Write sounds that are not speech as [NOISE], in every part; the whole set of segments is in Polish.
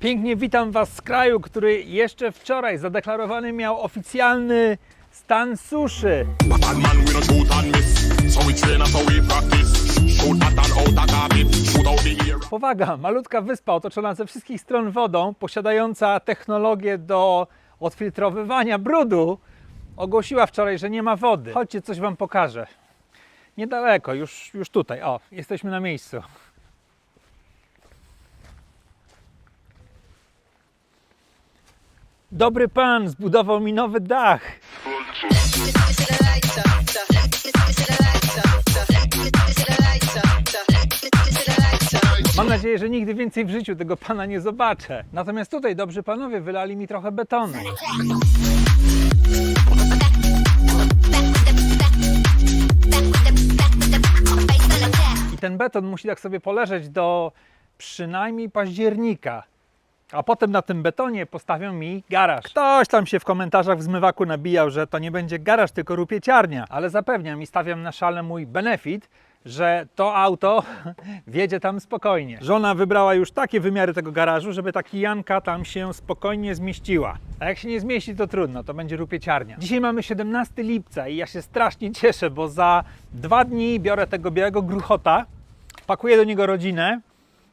Pięknie witam Was z kraju, który jeszcze wczoraj zadeklarowany miał oficjalny stan suszy. Powaga, malutka wyspa otoczona ze wszystkich stron wodą, posiadająca technologię do odfiltrowywania brudu, ogłosiła wczoraj, że nie ma wody. Chodźcie, coś Wam pokażę. Niedaleko, już, już tutaj. O, jesteśmy na miejscu. Dobry pan zbudował mi nowy dach. Mam nadzieję, że nigdy więcej w życiu tego pana nie zobaczę. Natomiast tutaj dobrzy panowie wylali mi trochę betonu. I ten beton musi tak sobie poleżeć do przynajmniej października. A potem na tym betonie postawią mi garaż. Ktoś tam się w komentarzach w zmywaku nabijał, że to nie będzie garaż, tylko rupieciarnia. Ale zapewniam i stawiam na szale mój benefit, że to auto [LAUGHS] wjedzie tam spokojnie. Żona wybrała już takie wymiary tego garażu, żeby ta kijanka tam się spokojnie zmieściła. A jak się nie zmieści, to trudno, to będzie rupieciarnia. Dzisiaj mamy 17 lipca i ja się strasznie cieszę, bo za dwa dni biorę tego białego gruchota, pakuję do niego rodzinę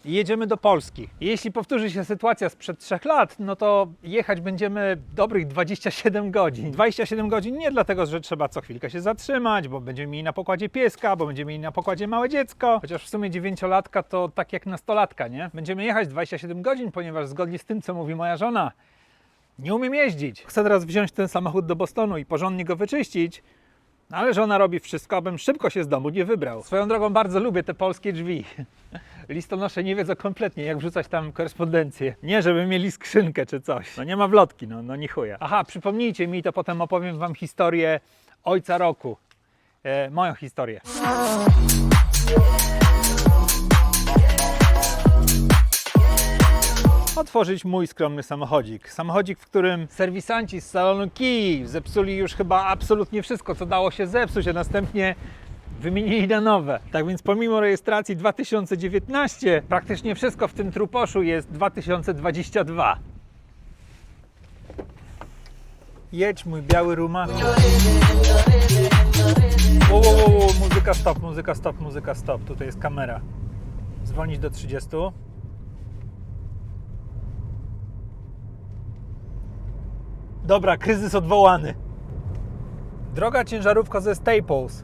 jedziemy do Polski. Jeśli powtórzy się sytuacja sprzed trzech lat, no to jechać będziemy dobrych 27 godzin. 27 godzin nie dlatego, że trzeba co chwilkę się zatrzymać, bo będziemy mieli na pokładzie pieska, bo będziemy mieli na pokładzie małe dziecko. Chociaż w sumie dziewięciolatka to tak jak nastolatka, nie? Będziemy jechać 27 godzin, ponieważ zgodnie z tym, co mówi moja żona, nie umiem jeździć. Chcę teraz wziąć ten samochód do Bostonu i porządnie go wyczyścić, ale żona robi wszystko, abym szybko się z domu nie wybrał. Swoją drogą bardzo lubię te polskie drzwi. [LAUGHS] Listonosze nie wiedzą kompletnie, jak wrzucać tam korespondencję. Nie, żeby mieli skrzynkę czy coś. No nie ma wlotki, no, no ni chuja. Aha, przypomnijcie mi, to potem opowiem wam historię ojca roku. E, moją historię. Otworzyć mój skromny samochodzik. Samochodzik, w którym serwisanci z salonu Kij zepsuli już chyba absolutnie wszystko, co dało się zepsuć, a następnie wymienili na nowe. Tak więc pomimo rejestracji 2019, praktycznie wszystko w tym truposzu jest 2022. Jedź mój biały ruma. Wo, wo, wo, wo, muzyka stop, muzyka stop, muzyka stop. Tutaj jest kamera. Zwolnić do 30. Dobra, kryzys odwołany. Droga ciężarówka ze Staples.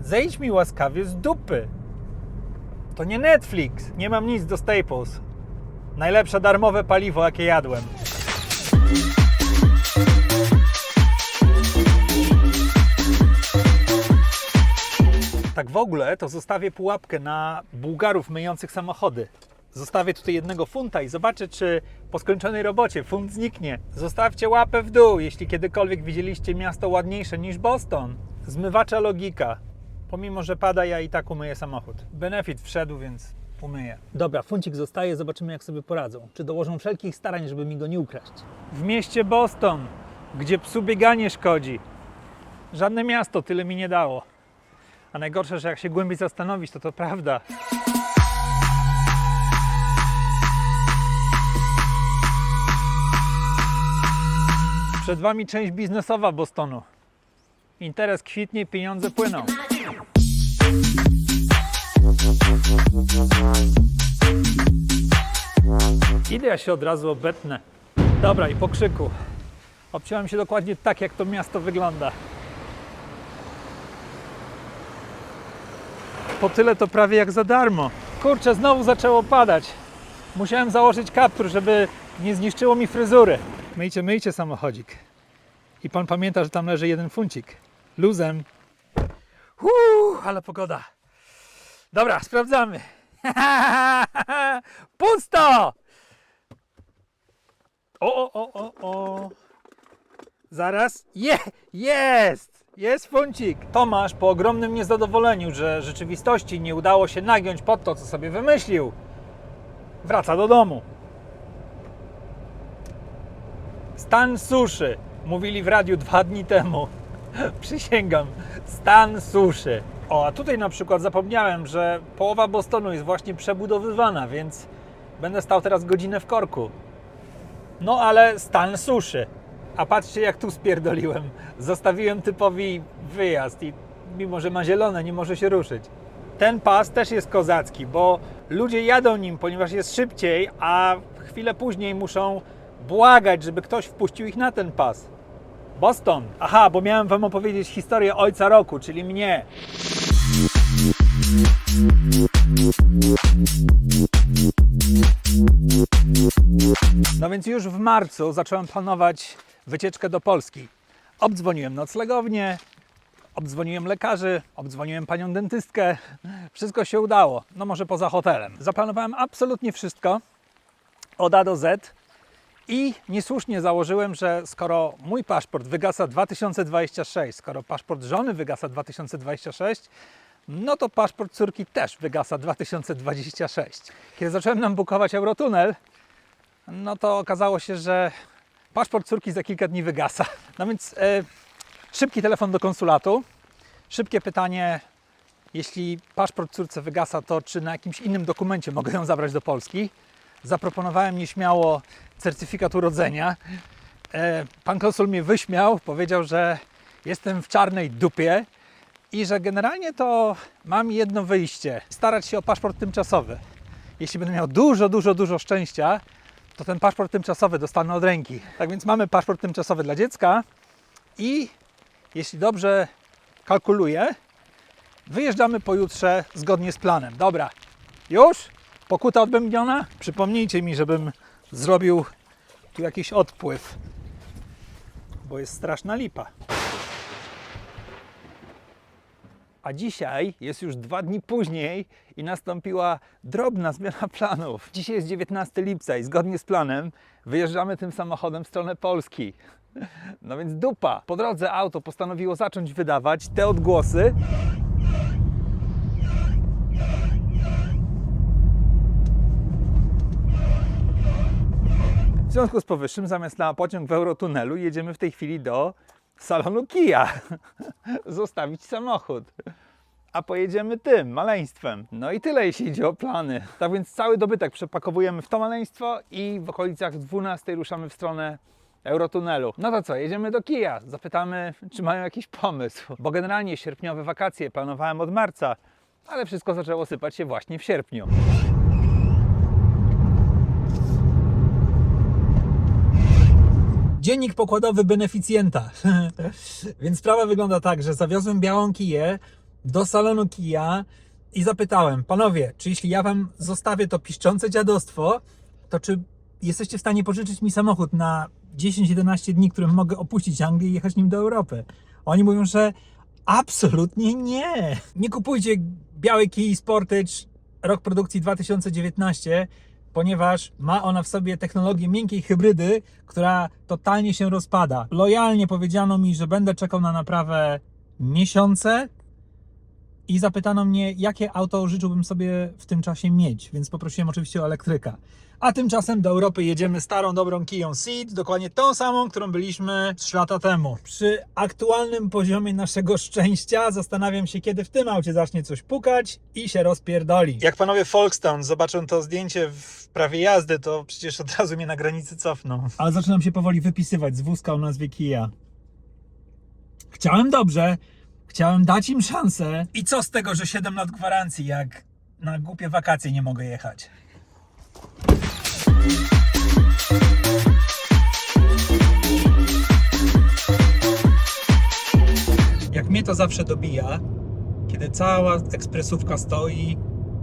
Zejdź mi łaskawie z dupy. To nie Netflix. Nie mam nic do Staples. Najlepsze darmowe paliwo, jakie jadłem. Tak w ogóle to zostawię pułapkę na Bułgarów myjących samochody. Zostawię tutaj jednego funta i zobaczę, czy po skończonej robocie funt zniknie. Zostawcie łapę w dół, jeśli kiedykolwiek widzieliście miasto ładniejsze niż Boston. Zmywacza logika. Pomimo, że pada, ja i tak umyję samochód. Benefit wszedł, więc umyję. Dobra, funcik zostaje, zobaczymy jak sobie poradzą. Czy dołożą wszelkich starań, żeby mi go nie ukraść. W mieście Boston, gdzie psu bieganie szkodzi. Żadne miasto tyle mi nie dało. A najgorsze, że jak się głębiej zastanowić, to to prawda. Przed Wami część biznesowa Bostonu. Interes kwitnie, pieniądze płyną. Idę ja się od razu obetnę. Dobra, i po krzyku. Obciąłem się dokładnie tak, jak to miasto wygląda. Po tyle to prawie jak za darmo. Kurczę, znowu zaczęło padać. Musiałem założyć kaptur, żeby nie zniszczyło mi fryzury. Myjcie, myjcie samochodzik. I pan pamięta, że tam leży jeden funcik. Luzem. Uuu, ale pogoda. Dobra, sprawdzamy. [LAUGHS] Pusto! O, o, o, o, o. Zaraz. Je, jest! Jest funcik. Tomasz po ogromnym niezadowoleniu, że rzeczywistości nie udało się nagiąć pod to, co sobie wymyślił, wraca do domu. Stan suszy. Mówili w radiu dwa dni temu. [LAUGHS] Przysięgam. Stan suszy. O, a tutaj na przykład zapomniałem, że połowa Bostonu jest właśnie przebudowywana, więc będę stał teraz godzinę w korku. No ale stan suszy. A patrzcie jak tu spierdoliłem. Zostawiłem typowi wyjazd i mimo, że ma zielone, nie może się ruszyć. Ten pas też jest kozacki, bo ludzie jadą nim, ponieważ jest szybciej, a chwilę później muszą błagać, żeby ktoś wpuścił ich na ten pas. Boston. Aha, bo miałem wam opowiedzieć historię ojca roku, czyli mnie. No więc już w marcu zacząłem planować wycieczkę do Polski. Obdzwoniłem noclegownię, obdzwoniłem lekarzy, obdzwoniłem panią dentystkę. Wszystko się udało, no może poza hotelem. Zaplanowałem absolutnie wszystko od A do Z i niesłusznie założyłem, że skoro mój paszport wygasa 2026, skoro paszport żony wygasa 2026, no to paszport córki też wygasa 2026. Kiedy zacząłem nam bukować Eurotunel, no to okazało się, że paszport córki za kilka dni wygasa. No więc e, szybki telefon do konsulatu, szybkie pytanie, jeśli paszport córce wygasa, to czy na jakimś innym dokumencie mogę ją zabrać do Polski? Zaproponowałem nieśmiało certyfikat urodzenia. E, pan konsul mnie wyśmiał, powiedział, że jestem w czarnej dupie i że generalnie to mam jedno wyjście: starać się o paszport tymczasowy. Jeśli będę miał dużo, dużo, dużo szczęścia, to ten paszport tymczasowy dostanę od ręki. Tak więc mamy paszport tymczasowy dla dziecka i jeśli dobrze kalkuluję, wyjeżdżamy pojutrze zgodnie z planem. Dobra, już? Pokuta odbębniona? Przypomnijcie mi, żebym zrobił tu jakiś odpływ, bo jest straszna lipa. A dzisiaj jest już dwa dni później i nastąpiła drobna zmiana planów. Dzisiaj jest 19 lipca i zgodnie z planem wyjeżdżamy tym samochodem w stronę Polski. No więc dupa. Po drodze auto postanowiło zacząć wydawać te odgłosy. W związku z powyższym, zamiast na pociąg w Eurotunelu, jedziemy w tej chwili do salonu Kia. [LAUGHS] Zostawić samochód a pojedziemy tym, maleństwem. No i tyle, jeśli idzie o plany. Tak więc cały dobytek przepakowujemy w to maleństwo i w okolicach 12 ruszamy w stronę Eurotunelu. No to co, jedziemy do Kija. Zapytamy, czy mają jakiś pomysł. Bo generalnie sierpniowe wakacje planowałem od marca, ale wszystko zaczęło sypać się właśnie w sierpniu. Dziennik pokładowy beneficjenta. [LAUGHS] Więc sprawa wygląda tak, że zawiozłem białą kiję do salonu kija i zapytałem, panowie, czy jeśli ja wam zostawię to piszczące dziadostwo, to czy jesteście w stanie pożyczyć mi samochód na 10-11 dni, którym mogę opuścić Anglię i jechać nim do Europy? Oni mówią, że absolutnie nie. Nie kupujcie białej kij Sportage rok produkcji 2019, ponieważ ma ona w sobie technologię miękkiej hybrydy, która totalnie się rozpada. Lojalnie powiedziano mi, że będę czekał na naprawę miesiące i zapytano mnie, jakie auto życzyłbym sobie w tym czasie mieć, więc poprosiłem oczywiście o elektryka. A tymczasem do Europy jedziemy starą, dobrą Kiją Ceed, dokładnie tą samą, którą byliśmy 3 lata temu. Przy aktualnym poziomie naszego szczęścia zastanawiam się, kiedy w tym aucie zacznie coś pukać i się rozpierdoli. Jak panowie Folkestone zobaczą to zdjęcie w prawie jazdy, to przecież od razu mnie na granicy cofną. Ale zaczynam się powoli wypisywać z wózka o nazwie Kia. Chciałem dobrze, Chciałem dać im szansę. I co z tego, że 7 lat gwarancji, jak na głupie wakacje nie mogę jechać? Jak mnie to zawsze dobija, kiedy cała ekspresówka stoi,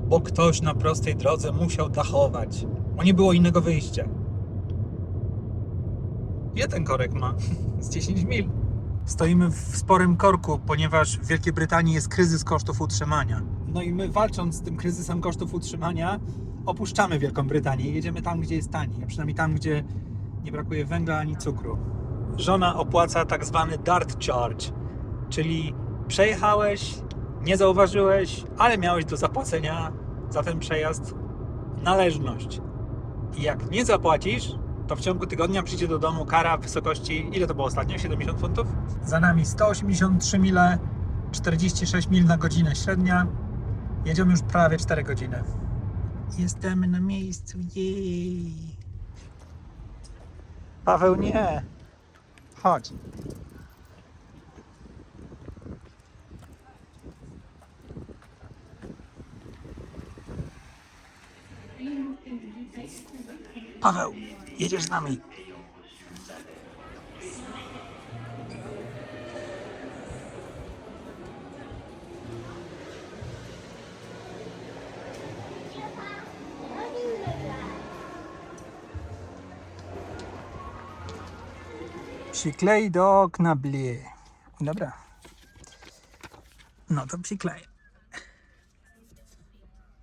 bo ktoś na prostej drodze musiał dachować, bo nie było innego wyjścia. Jeden korek ma [LAUGHS] z 10 mil. Stoimy w sporym korku, ponieważ w Wielkiej Brytanii jest kryzys kosztów utrzymania. No i my walcząc z tym kryzysem kosztów utrzymania, opuszczamy Wielką Brytanię i jedziemy tam, gdzie jest taniej, a przynajmniej tam, gdzie nie brakuje węgla ani cukru. Żona opłaca tak zwany dart charge, czyli przejechałeś, nie zauważyłeś, ale miałeś do zapłacenia za ten przejazd należność. I jak nie zapłacisz, to w ciągu tygodnia przyjdzie do domu kara w wysokości, ile to było ostatnio? 70 funtów? Za nami 183 mile, 46 mil na godzinę średnia. Jedziemy już prawie 4 godziny. Jesteśmy na miejscu, jej! Paweł, nie. Chodź. Paweł, jedziesz z nami. Przyklej do okna blie. Dobra. No to przykleję.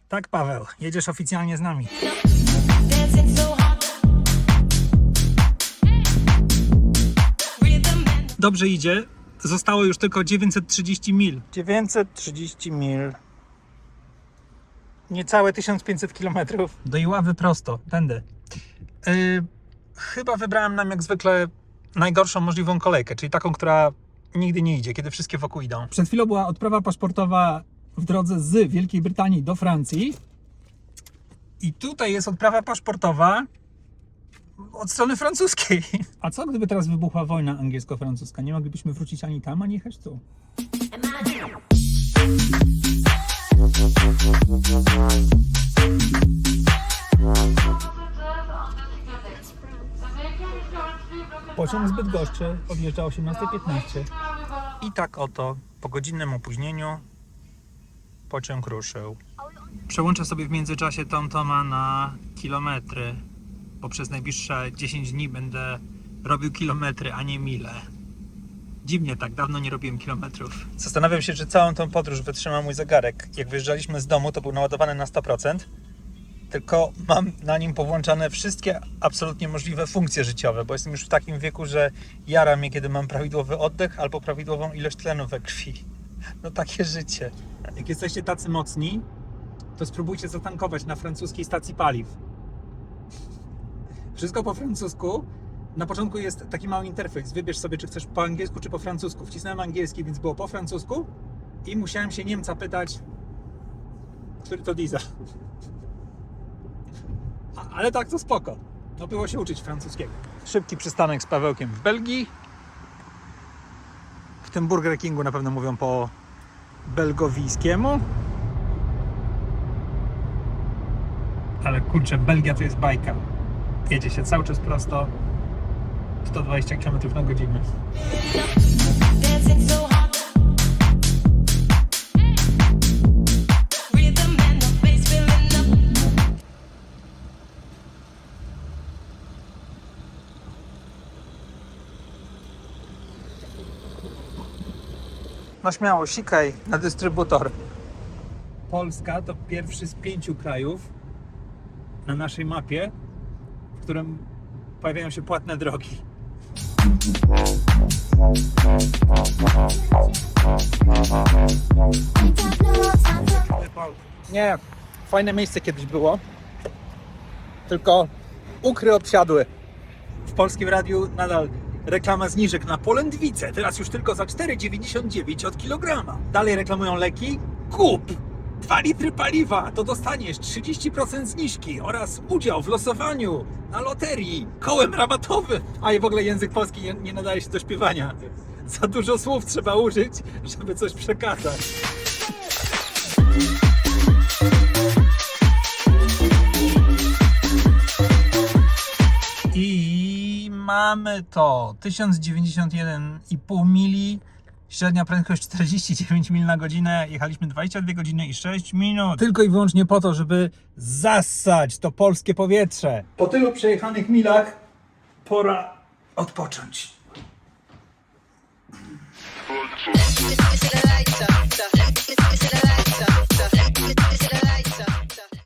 Tak, Paweł, jedziesz oficjalnie z nami. Dobrze idzie. Zostało już tylko 930 mil. 930 mil. Niecałe 1500 kilometrów. Do Iławy prosto, tędy. Yy, chyba wybrałem nam jak zwykle najgorszą możliwą kolejkę, czyli taką, która nigdy nie idzie, kiedy wszystkie wokół idą. Przed chwilą była odprawa paszportowa w drodze z Wielkiej Brytanii do Francji. I tutaj jest odprawa paszportowa od strony francuskiej. [LAUGHS] A co gdyby teraz wybuchła wojna angielsko-francuska? Nie moglibyśmy wrócić ani tam, ani jechać tu. Pociąg zbyt goszczy odjeżdża o 18.15. I tak oto, po godzinnym opóźnieniu, pociąg ruszył. Przełączę sobie w międzyczasie TomToma na kilometry, bo przez najbliższe 10 dni będę robił kilometry, a nie mile. Dziwnie tak, dawno nie robiłem kilometrów. Zastanawiam się, czy całą tą podróż wytrzyma mój zegarek. Jak wyjeżdżaliśmy z domu, to był naładowany na 100%, tylko mam na nim powłączane wszystkie absolutnie możliwe funkcje życiowe, bo jestem już w takim wieku, że jara mnie, kiedy mam prawidłowy oddech albo prawidłową ilość tlenu we krwi. No takie życie. Jak jesteście tacy mocni, to spróbujcie zatankować na francuskiej stacji paliw. Wszystko po francusku. Na początku jest taki mały interfejs. Wybierz sobie, czy chcesz po angielsku, czy po francusku. Wcisnąłem angielski, więc było po francusku i musiałem się Niemca pytać, który to diesel. A- Ale tak to spoko. No było się uczyć francuskiego. Szybki przystanek z Pawełkiem w Belgii. W tym Burger Kingu na pewno mówią po belgowijskiemu. Ale kurczę, Belgia to jest bajka. Jedzie się cały czas prosto. 120 km na godzinę. No śmiało, sikaj na dystrybutor. Polska to pierwszy z pięciu krajów na naszej mapie, którym pojawiają się płatne drogi. Nie, fajne miejsce kiedyś było, tylko ukry obsiadły. W polskim radiu nadal reklama zniżek na polędwice, teraz już tylko za 4,99 od kilograma. Dalej reklamują leki? Kup! 2 litry paliwa, to dostaniesz 30% zniżki oraz udział w losowaniu na loterii, kołem rabatowym. A i w ogóle język polski nie, nie nadaje się do śpiewania. Za dużo słów trzeba użyć, żeby coś przekazać. I mamy to 1091,5 mili, średnia prędkość 49 mil na godzinę, jechaliśmy 22 godziny i 6 minut. Tylko i wyłącznie po to, żeby zassać to polskie powietrze. Po tylu przejechanych milach pora odpocząć.